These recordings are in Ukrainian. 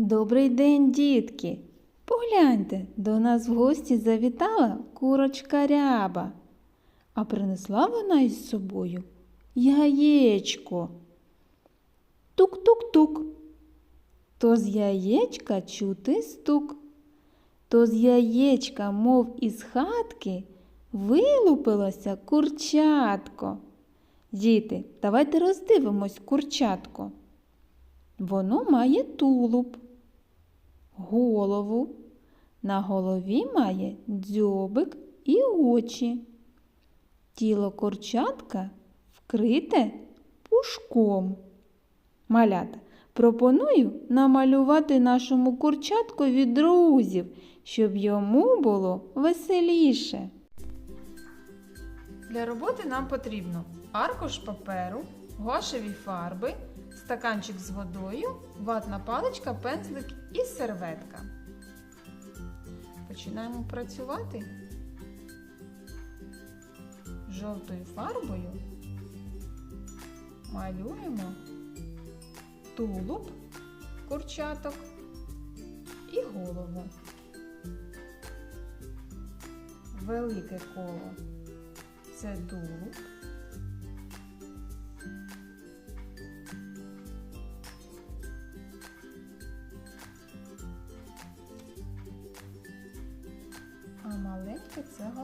Добрий день, дітки! Погляньте, до нас в гості завітала курочка ряба, а принесла вона із собою яєчко. Тук-тук-тук. То з яєчка чути стук. То з яєчка, мов із хатки, вилупилося курчатко. Діти, давайте роздивимось курчатко. Воно має тулуб, голову, на голові має дзьобик і очі. Тіло курчатка вкрите пушком. Малята, пропоную намалювати нашому курчаткові друзів, щоб йому було веселіше. Для роботи нам потрібно аркуш паперу, гуашеві фарби, стаканчик з водою, ватна паличка, пензлик і серветка. Починаємо працювати жовтою фарбою. Малюємо тулуб курчаток і голову. Велике коло це тулуб.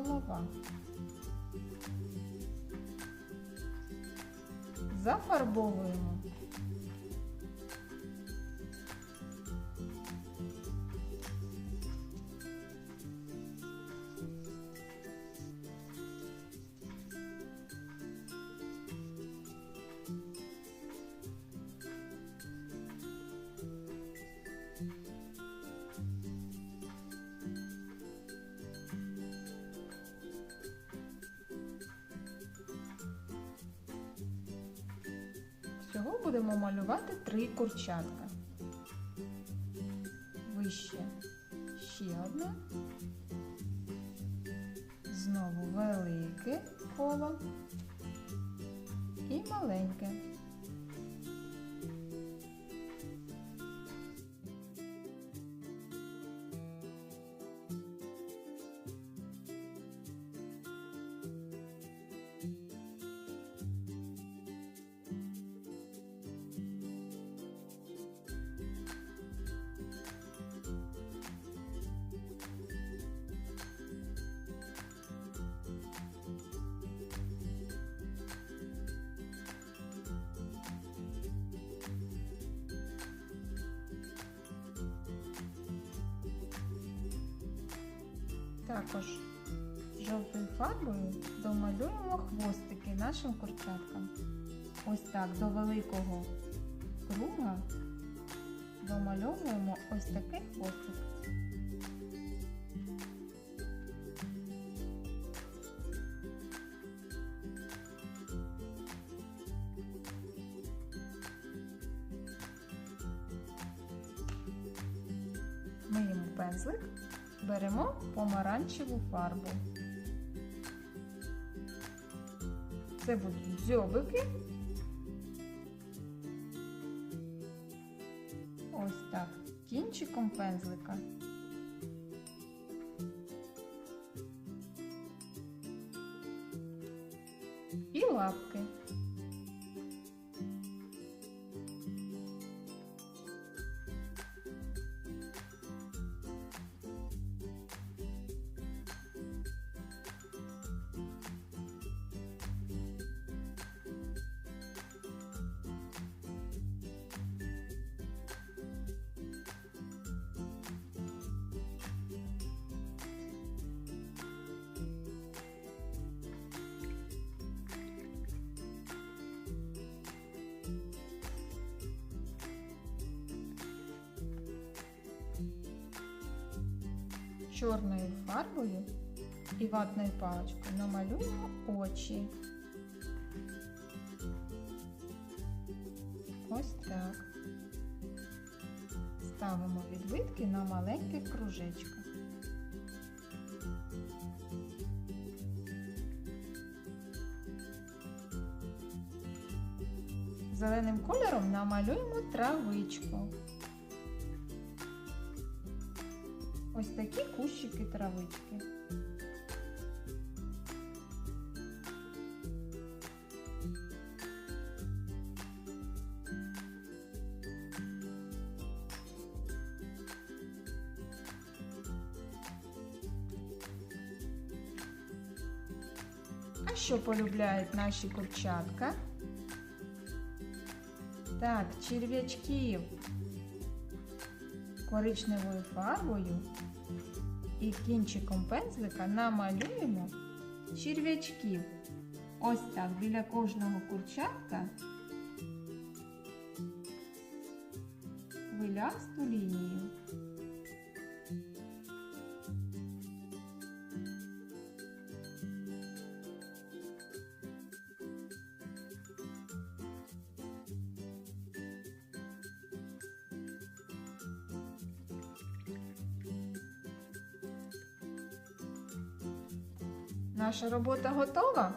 Голова. Зафарбовуємо. Всього будемо малювати три курчатка. Вище ще одне. Знову велике коло і маленьке. Також жовтою фарбою домалюємо хвостики нашим курчаткам. Ось так до великого круга домальовуємо ось такий хвостик. Миємо пензлик, беремо помаранчеву фарбу. Це будуть дзьобики. Ось так, кінчиком пензлика. І лапки. Чорною фарбою і ватною паличкою намалюємо очі. Ось так. Ставимо відбитки на маленьких кружечках. Зеленим кольором намалюємо травичку. ось такі кущики травички. А що полюбляють наші курчатка? Так, черв'ячків Коричневою фарбою і кінчиком пензлика намалюємо черв'ячків. Ось так біля кожного курчатка хвилясту лінію. Наша робота готова.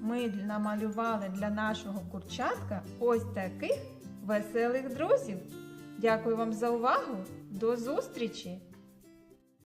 Ми намалювали для нашого курчатка ось таких веселих друзів. Дякую вам за увагу. До зустрічі!